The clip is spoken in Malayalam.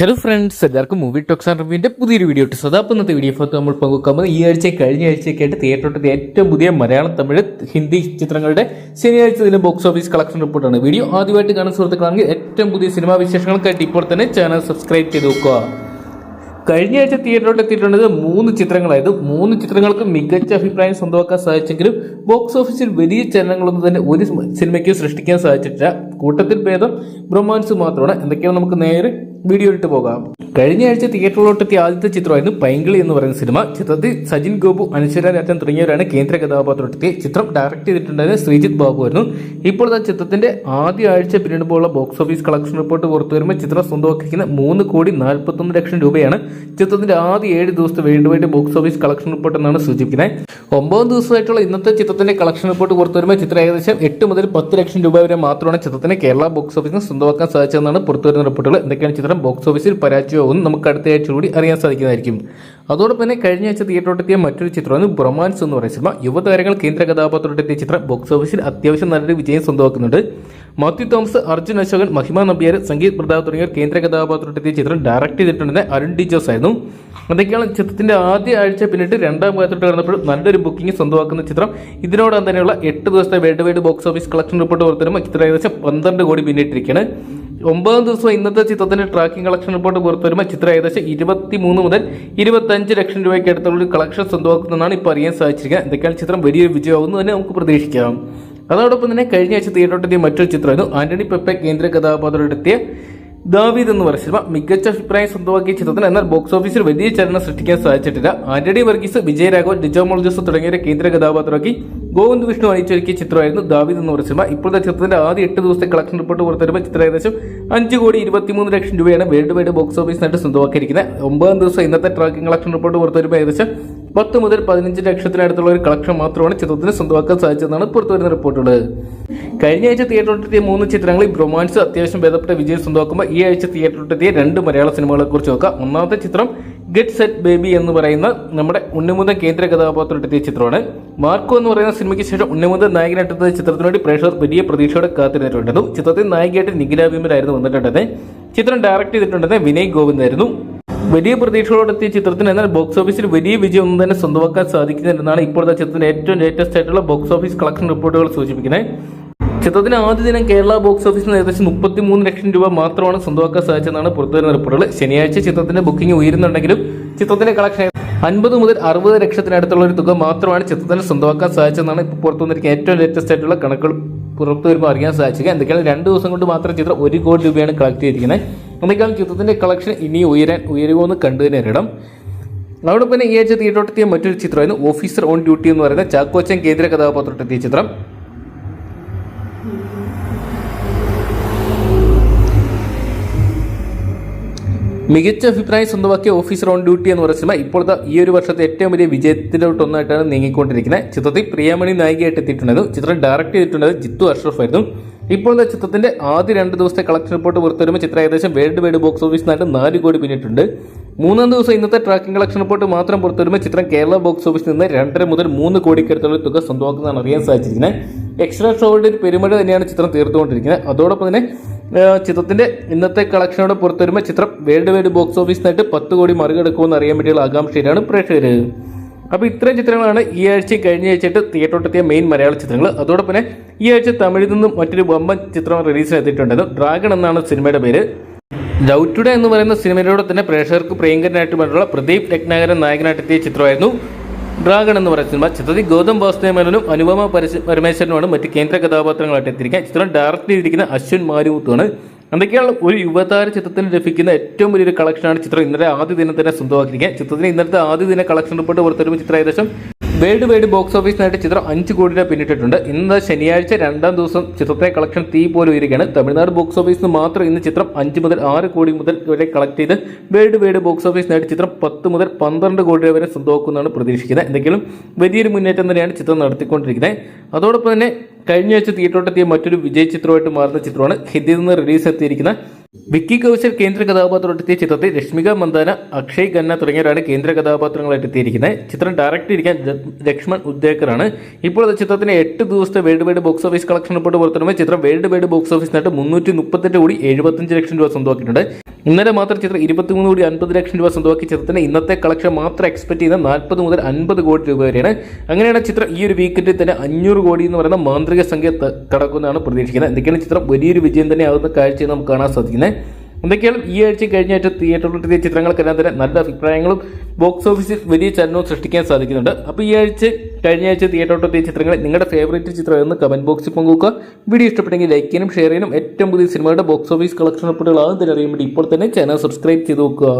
ഹലോ ഫ്രണ്ട്സ് എല്ലാവർക്കും മൂവി ടോക്സ് ആൻഡ് റിവ്യൂവിന്റെ പുതിയൊരു വീഡിയോ ഇട്ട് സദാ അപ്പം ഇന്നത്തെ വീഡിയോ ഭാഗത്ത് നമ്മൾ പങ്കുവെക്കുന്നത് ഈ ആഴ്ച കഴിഞ്ഞ ആഴ്ചയൊക്കെ ആയിട്ട് തിയേറ്ററിൽ ഏറ്റവും പുതിയ മലയാളം തമിഴ് ഹിന്ദി ചിത്രങ്ങളുടെ ശനിയാഴ്ച ഇതിലെ ബോക്സ് ഓഫീസ് കളക്ഷൻ റിപ്പോർട്ടാണ് വീഡിയോ ആദ്യമായിട്ട് കാണുന്ന സുഹൃത്തുക്കളാണെങ്കിൽ ഏറ്റവും പുതിയ സിനിമാ വിശേഷങ്ങൾക്കായിട്ട് ഇപ്പോൾ തന്നെ ചാനൽ സബ്സ്ക്രൈബ് ചെയ്ത് നോക്കുക കഴിഞ്ഞ ആഴ്ച തിയേറ്ററിൽ എത്തിയിട്ടുള്ളത് മൂന്ന് ചിത്രങ്ങളായത് മൂന്ന് ചിത്രങ്ങൾക്ക് മികച്ച അഭിപ്രായം സ്വന്തമാക്കാൻ സാധിച്ചെങ്കിലും ബോക്സ് ഓഫീസിൽ വലിയ ചലനങ്ങളൊന്നും തന്നെ ഒരു സിനിമയ്ക്ക് സൃഷ്ടിക്കാൻ സാധിച്ചിട്ടില്ല. കൂട്ടത്തിൽ ഭേദം ബ്രഹ്മാൻസ് മാത്രമാണ്. എന്തൊക്കെയാണ് നമുക്ക് നേരെ വീഡിയോ ഇട്ട് പോകാം. കഴിഞ്ഞ ആഴ്ച തിയേറ്ററിലോട്ടെത്തിയ ആദ്യത്തെ ചിത്രമായിരുന്നു പൈങ്കിളി എന്ന് പറയുന്ന സിനിമ. ചിത്രത്തിൽ സജിൻ ഗോപു അനശ്വര രാജൻ തുടങ്ങിയവരാണ് കേന്ദ്ര കഥാപാത്രത്തിലെത്തിയ ചിത്രം ഡയറക്ട് ചെയ്തിട്ടുണ്ടായിരുന്നത് ശ്രീജിത്ത് ബാബു ആയിരുന്നു. ഇപ്പോൾ ആ ചിത്രത്തിന്റെ ആദ്യ ആഴ്ച പിന്നിടുമ്പോഴുള്ള ബോക്സ് ഓഫീസ് കളക്ഷൻ റിപ്പോർട്ട് പുറത്തു വരുമ്പോൾ ചിത്രം സ്വന്തമാക്കിയിരിക്കുന്ന മൂന്ന് കോടി നാൽപ്പത്തൊന്ന് ലക്ഷം രൂപയാണ് ചിത്രത്തിന്റെ ആദ്യ ഏഴ് ദിവസത്തെ wide box office collection report എന്നാണ് സൂചിപ്പിക്കുന്നത്. ഒമ്പത് ദിവസമായിട്ടുള്ള ഇന്നത്തെ ചിത്രത്തിന്റെ കളക്ഷൻ റിപ്പോർട്ട് പുറത്തു വരുമ്പോൾ ചിത്രം ഏകദേശം എട്ട് മുതൽ പത്ത് ലക്ഷം രൂപ വരെ മാത്രമാണ് ചിത്രത്തിന് കേരള ബോക്സ് ഓഫീസിന് സ്വന്തമാക്കാൻ സാധിച്ചതെന്നാണ് പുറത്തു വരുന്ന റിപ്പോർട്ടുകൾ. എന്തൊക്കെയാണ് ചിത്രം ബോക്സ് ഓഫീസിൽ പരാജയമാവും നമുക്ക് അടുത്ത ആഴ്ച കൂടി അറിയാൻ സാധിക്കുന്നതായിരിക്കും. അതോടൊപ്പം തന്നെ കഴിഞ്ഞ ആഴ്ച തിയേറ്ററിലെത്തിയ മറ്റൊരു ചിത്രമാണ് ബ്രൊമാൻസ് എന്ന് പറയുന്ന സിനിമ. യുവതാരങ്ങൾ കേന്ദ്ര കഥാപാത്രത്തെത്തിയ ചിത്രം ബോക്സ് ഓഫീസിൽ അത്യാവശ്യം നല്ലൊരു വിജയം സ്വന്തമാക്കുന്നുണ്ട്. മാത്യു തോമസ് അർജുൻ അശോകൻ മഹിമ നമ്പ്യാർ സംഗീത് പ്രതാപ് തുടങ്ങിയവർ കേന്ദ്ര കഥാപാത്രത്തെത്തിയ ചിത്രം ഡയറക്റ്റ് ചെയ്തിട്ടുണ്ടെന്ന് അരുൺ ഡി ജോസ് ആയിരുന്നു. അതൊക്കെയാണ് ചിത്രത്തിന്റെ ആദ്യ ആഴ്ച പിന്നിട്ട് രണ്ടാം ഭാഗത്തോട്ട് കടന്നപ്പോൾ നല്ലൊരു ബുക്കിംഗ് സ്വന്തമാക്കുന്ന ചിത്രം. ഇതിനോടൊപ്പം തന്നെയുള്ള എട്ട് ദിവസത്തെ world wide box office collection report പുറത്തുവരുമ്പോൾ ചിത്രം ഏകദേശം പന്ത്രണ്ട് കോടി പിന്നിട്ടിരിക്കുകയാണ്. ഒമ്പതാം ദിവസം ഇന്നത്തെ ചിത്രത്തിന്റെ ട്രാക്കിംഗ് കളക്ഷൻ റിപ്പോർട്ട് പുറത്തുവരുമ്പോൾ ചിത്രം ഏകദേശം ഇരുപത്തി മൂന്ന് മുതൽ ഇരുപത്തഞ്ച് ലക്ഷം രൂപയ്ക്ക് അടുത്തുള്ള കളക്ഷൻ സ്വന്തമാക്കുന്നതാണ് ഇപ്പോൾ അറിയാൻ സാധിച്ചിരിക്കുക എന്തൊക്കെയാണ് ചിത്രം വലിയൊരു വിജയമാകുന്നു തന്നെ നമുക്ക് പ്രതീക്ഷിക്കാം. അതോടൊപ്പം തന്നെ കഴിഞ്ഞ ആഴ്ച തിയേറ്ററിലെത്തിയ മറ്റൊരു ചിത്രമായിരുന്നു ആന്റണി പെപ്പെ കേന്ദ്ര കഥാപാത്രത്തിലെത്തിയ ദാവീദ് എന്ന് പറയുന്ന സിനിമ. മികച്ച അഭിപ്രായം സ്വന്തമാക്കിയ ചിത്രത്തിന് എന്നാൽ ബോക്സ് ഓഫീസിൽ വലിയ ചലനം സൃഷ്ടിക്കാൻ സാധിച്ചിട്ടില്ല. ആന്റണി വർഗീസ് വിജയരാഘവൻ ഡിജോ മോൾജോസ് തുടങ്ങിയവരെ കേന്ദ്ര കഥാപാത്രമാക്കി ഗോവിന്ദ് വിഷ്ണു അണിച്ചൊരുക്കിയ ചിത്രമായിരുന്നു ദാവീദ് എന്ന് പറയുന്ന സിനിമ. ഇപ്പോഴത്തെ ചിത്രത്തിന്റെ ആദ്യ എട്ട് ദിവസത്തെ കളക്ഷൻ റിപ്പോർട്ട് പുറത്തുവരുമ്പോൾ ചിത്രം ഏകദേശം അഞ്ച് കോടി ഇരുപത്തിമൂന്ന് ലക്ഷം രൂപയാണ് വേൾഡ് വൈഡ് ബോക്സ് ഓഫീസിനായിട്ട് സ്വന്തമാക്കിയിരിക്കുന്നത്. ഒമ്പതാം ദിവസം ഇന്നത്തെ ട്രാക്കിംഗ് കളക്ഷൻ റിപ്പോർട്ട് പുറത്തുവരുമ്പോൾ ഏകദേശം പത്ത് മുതൽ പതിനഞ്ച് ലക്ഷത്തിനടുത്തുള്ള ഒരു കളക്ഷൻ മാത്രമാണ് ചിത്രത്തിന് സ്വന്തമാക്കാൻ സാധിച്ചതെന്നാണ് പുറത്തുവരുന്ന റിപ്പോർട്ടുകൾ. കഴിഞ്ഞ ആഴ്ച തിയേറ്ററിലെത്തിയ മൂന്ന് ചിത്രങ്ങളിൽ ബ്രൊമാൻസ് അത്യാവശ്യം ഭേദപ്പെട്ട വിജയം സ്വന്തമാക്കുമ്പോൾ ഈ ആഴ്ച തിയേറ്ററിലെത്തിയ രണ്ട് മലയാള സിനിമകളെ കുറിച്ച് നോക്കാം. ഒന്നാമത്തെ ചിത്രം ഗെറ്റ് സെറ്റ് ബേബി എന്ന് പറയുന്ന നമ്മുടെ ഉണ്ണിമുതൻ കേന്ദ്ര കഥാപാത്രത്തിലെത്തിയ ചിത്രമാണ്. മാർക്കോ എന്ന് പറയുന്ന സിനിമയ്ക്ക് ശേഷം ഉണ്ണിമുതൻ നായകനെത്തുന്ന ചിത്രത്തിന് വേണ്ടി പ്രേക്ഷകർ വലിയ പ്രതീക്ഷയോടെ കാത്തിരുന്നിട്ടുണ്ടായിരുന്നു. ചിത്രത്തിൽ നായികയായിട്ട് നിഖില ഭീമരായിരുന്നു വന്നിട്ടുണ്ടത് ചിത്രം ഡയറക്ട് ചെയ്തിട്ടുണ്ടെന്ന് വിനയ് ഗോവിന്ദ് ആയിരുന്നു. വലിയ പ്രതീക്ഷകളോടെ എത്തിയ ചിത്രത്തിന് എന്നാൽ ബോക്സ് ഓഫീസിൽ വലിയ വിജയം ഒന്നും തന്നെ സ്വന്തമാക്കാൻ സാധിക്കുന്നില്ലെന്നാണ് ഇപ്പോഴത്തെ ചിത്രത്തിന്റെ ഏറ്റവും ലേറ്റസ്റ്റ് ആയിട്ടുള്ള ബോക്സ് ഓഫീസ് കളക്ഷൻ റിപ്പോർട്ടുകൾ സൂചിപ്പിക്കുന്നത്. ചിത്രത്തിന് ആദ്യ ദിനം കേരള ബോക്സ് ഓഫീസിൽ ഏകദേശം മുപ്പത്തി മൂന്ന് ലക്ഷം രൂപ മാത്രമാണ് സ്വന്തമാക്കാൻ സാധിച്ചതെന്നാണ് പുറത്തുവരുന്ന റിപ്പോർട്ടുകൾ ശനിയാഴ്ച ചിത്രത്തിന്റെ ബുക്കിംഗ് ഉയരുന്നുണ്ടെങ്കിലും ചിത്രത്തിന്റെ കളക്ഷൻ അൻപത് മുതൽ അറുപത് ലക്ഷത്തിനടുത്തുള്ള ഒരു തുക മാത്രമാണ് ചിത്രത്തിന് സ്വന്തമാക്കാൻ സാധിച്ചതെന്നാണ് ഇപ്പോൾ പുറത്തു വന്നിരിക്കുന്ന ഏറ്റവും ലേറ്റസ്റ്റ് ആയിട്ടുള്ള കണക്കുകൾ പുറത്തു വരുമ്പോൾ അറിയാൻ സാധിച്ചത്. എന്തൊക്കെയാണ്? രണ്ട് ദിവസം കൊണ്ട് മാത്രം ചിത്രം ഒരു കോടി രൂപയാണ് കളക്ട് ചെയ്തിരിക്കുന്നത്. എന്തൊക്കെയാണ് ചിത്രത്തിന്റെ കളക്ഷൻ ഇനി ഉയരാൻ ഉയരുമോ കണ്ടു തന്നെ അറിയണം അതോടൊപ്പം തന്നെ ഈ ആഴ്ച തിയേറ്ററോട്ടെത്തിയ മറ്റൊരു ചിത്രമായിരുന്നു ഓഫീസർ ഓൺ ഡ്യൂട്ടി എന്ന് പറയുന്ന ചാക്കോച്ചൻ കേന്ദ്ര കഥാപാത്രത്തെത്തിയ ചിത്രം. മികച്ച അഭിപ്രായം സ്വന്തമാക്കിയ ഓഫീസർ ഓൺ ഡ്യൂട്ടി എന്ന് പറയുന്ന സിനിമ ഇപ്പോഴത്തെ ഈ ഒരു വർഷത്തെ ഏറ്റവും വലിയ വിജയത്തിലോട്ടൊന്നായിട്ടാണ് നീങ്ങിക്കൊണ്ടിരിക്കുന്നത്. ചിത്രത്തിൽ പ്രിയാമണി നായികയായിട്ട് എത്തിയിട്ടുണ്ടായിരുന്നു. ചിത്രം ഡയറക്റ്റ് ചെയ്തിട്ടുള്ളത് ജിത്തു അഷ്റഫ് ആയിരുന്നു. ഇപ്പോഴത്തെ ചിത്രത്തിന്റെ ആദ്യ രണ്ട് ദിവസത്തെ കളക്ഷൻ റിപ്പോർട്ട് പുറത്തുവരുമ്പോൾ ചിത്രം ഏകദേശം വേൾഡ് വൈഡ് ബോക്സ് ഓഫീസിനായിട്ട് നാല് കോടി പിന്നിട്ടുണ്ട്. മൂന്നാം ദിവസം ഇന്നത്തെ ട്രാക്കിംഗ് കളക്ഷൻ റിപ്പോർട്ട് മാത്രം പുറത്തുവരുമ്പോൾ ചിത്രം കേരള ബോക്സ് ഓഫീസിൽ നിന്ന് രണ്ടര മുതൽ മൂന്ന് കോടിക്കടുത്തുള്ള തുക സ്വന്തമാക്കുന്നതാണ് അറിയാൻ സാധിച്ചിരിക്കുന്നത്. എക്സ്ട്രാ ഷോയുടെ ഒരു പെരുമഴ തന്നെയാണ് ചിത്രം തീർത്തുകൊണ്ടിരിക്കുന്നത്. അതോടൊപ്പം തന്നെ ചിത്രത്തിന്റെ ഇന്നത്തെ കളക്ഷനോട് പുറത്തുവരുമ്പോൾ ചിത്രം വേൾഡ് വൈഡ് ബോക്സ് ഓഫീസിനായിട്ട് പത്ത് കോടി മറികടക്കുമെന്ന് അറിയാൻ വേണ്ടിയുള്ള ആകാംക്ഷയിലാണ് പ്രേക്ഷകർ അപ്പോൾ ഇത്രയും ചിത്രങ്ങളാണ് ഈ ആഴ്ച കഴിഞ്ഞ ആഴ്ചയായിട്ട് തിയേറ്ററോട്ടെത്തിയ മെയിൻ മലയാള ചിത്രങ്ങൾ. അതോടൊപ്പം ഈ ആഴ്ച തമിഴിൽ നിന്നും മറ്റൊരു വമ്പൻ ചിത്രം റിലീസിന് എത്തിയിട്ടുണ്ടായിരുന്നു ഡ്രാഗൺ എന്നാണ് സിനിമയുടെ പേര്. ലവ് എന്ന് പറയുന്ന സിനിമയിലൂടെ തന്നെ പ്രേക്ഷകർക്ക് പ്രിയങ്കരനായിട്ട് വേണ്ടിയുള്ള പ്രദീപ് രത്നാകരൻ നായകനായിട്ടെത്തിയ ചിത്രമായിരുന്നു ഡ്രാഗൺ എന്ന് പറയുന്ന സിനിമ. ചിത്രത്തിൽ ഗൗതം വാസുദേവനും അനുപമ പരമേശ്വരനുമാണ് മറ്റ് കേന്ദ്ര കഥാപാത്രങ്ങളായിട്ട് എത്തിയിരിക്കുക ചിത്രം ഡയറക്റ്റ് ചെയ്തിരിക്കുന്ന അശ്വിൻ മാരിമുത്തുമാണ് എന്തൊക്കെയാണ് ഒരു യുവതാര ചിത്രത്തിന് ലഭിക്കുന്ന ഏറ്റവും വലിയൊരു കളക്ഷനാണ് ചിത്രം. ഇന്നലെ ആദ്യ ദിനം തന്നെ സ്വന്തമാക്കിയിരിക്കുക ചിത്രത്തിന് ഇന്നലത്തെ ആദ്യ ദിന കളക്ഷൻ റിപ്പോർട്ട് പുറത്തുവരുമ്പോൾ ചിത്രം ഏകദേശം വേൾഡ് വൈഡ് ബോക്സ് ഓഫീസിനായിട്ട് ചിത്രം അഞ്ച് കോടി രൂപ പിന്നിട്ടിട്ടുണ്ട്. ഇന്ന് ശനിയാഴ്ച രണ്ടാം ദിവസം ചിത്രത്തെ കളക്ഷൻ തീ പോലെ ഉയരുകയാണ്. തമിഴ്നാട് ബോക്സ് ഓഫീസിൽ മാത്രം ഇന്ന് ചിത്രം അഞ്ച് മുതൽ ആറ് കോടി മുതൽ വരെ കളക്ട് ചെയ്ത് വേൾഡ് വൈഡ് ബോക്സ് ഓഫീസിനായിട്ട് ചിത്രം പത്ത് മുതൽ പന്ത്രണ്ട് കോടി രൂപ വരെ സ്വന്തമാക്കുമെന്നാണ് പ്രതീക്ഷിക്കുന്നത്. എന്തെങ്കിലും വലിയൊരു മുന്നേറ്റം തന്നെയാണ് ചിത്രം നടത്തിക്കൊണ്ടിരിക്കുന്നത്. അതോടൊപ്പം തന്നെ കഴിഞ്ഞ ആഴ്ച തിയേറ്ററോട്ടെത്തിയ മറ്റൊരു വിജയ ചിത്രമായിട്ട് മാറുന്ന ചിത്രമാണ് ഹിന്ദിയിൽ നിന്ന് റിലീസ് എത്തിയിരിക്കുന്ന വിക്കി കൗശൽ കേന്ദ്ര കഥാപാത്രമെത്തിയ ചിത്രത്തിൽ രശ്മിക മന്ദാന അക്ഷയ് ഖന്ന തുടങ്ങിയവരാണ് കേന്ദ്ര കഥാപാത്രങ്ങളായിട്ട് എത്തിയിരിക്കുന്നത്. ചിത്രം ഡയറക്റ്റ് ഇരിക്കാൻ ലക്ഷ്മൺ ഉദ്ദേക്കറാണ് ഇപ്പോൾ ചിത്രത്തിന് എട്ട് ദിവസത്തെ world wide box office collection report പുറത്തുവരുമ്പോൾ ചിത്രം വേൾഡ് വൈഡ് ബോക്സ് ഓഫീസിനായിട്ട് മുന്നൂറ്റി മുപ്പത്തെട്ട് കോടി എഴുപത്തഞ്ച് ലക്ഷം രൂപ സ്വന്തമാക്കിയിട്ടുണ്ട്. ഇന്നലെ മാത്രം ചിത്രം ഇരുപത്തിമൂന്ന് കോടി അൻപത് ലക്ഷം രൂപ സ്വന്തമാക്കിയ ചിത്രത്തിന്. ഇന്നത്തെ കളക്ഷൻ മാത്രം എക്സ്പെക്ട് ചെയ്യുന്ന നാൽപ്പത് മുതൽ അൻപത് കോടി രൂപ വരെയാണ്. അങ്ങനെയാണ് ചിത്രം ഈ ഒരു വീക്കെൻഡിൽ തന്നെ അഞ്ഞൂറ് കോടി എന്ന് പറയുന്ന മാന്ത്രിക സംഖ്യ കടക്കുന്നതാണ് പ്രതീക്ഷിക്കുന്നത്. എന്തൊക്കെയാണ് ചിത്രം? വലിയൊരു വിജയം തന്നെ ആകുന്ന കാഴ്ച നമുക്ക് കാണാൻ സാധിക്കുന്നത്. എന്തൊക്കെയാണ് ഈ ആഴ്ച കഴിഞ്ഞ ആഴ്ച തിയേറ്ററിലെത്തിയ ചിത്രങ്ങൾക്കെല്ലാം തന്നെ നല്ല അഭിപ്രായങ്ങളും ബോക്സ് ഓഫീസിൽ വലിയ ചലനവും സൃഷ്ടിക്കാൻ സാധിക്കുന്നുണ്ട്. അപ്പോൾ ഈ ആഴ്ച കഴിഞ്ഞ ആഴ്ച തിയേറ്ററിലെത്തിയ ചിത്രങ്ങൾ നിങ്ങളുടെ ഫേവറേറ്റ് ചിത്രം എന്ന് കമന്റ് ബോക്സിൽ പങ്കുവെക്കുക. വീഡിയോ ഇഷ്ടപ്പെട്ടെങ്കിൽ ലൈക്ക് ചെയ്യാനും ഷെയർ ചെയ്യാനും ഏറ്റവും പുതിയ സിനിമകളുടെ ബോക്സ് ഓഫീസ് കളക്ഷൻ റിപ്പോർട്ടുകൾ ആദ്യം തന്നെ അറിയാൻ വേണ്ടി ഇപ്പോൾ തന്നെ ചാനൽ സബ്സ്ക്രൈബ് ചെയ്ത് നോക്കുക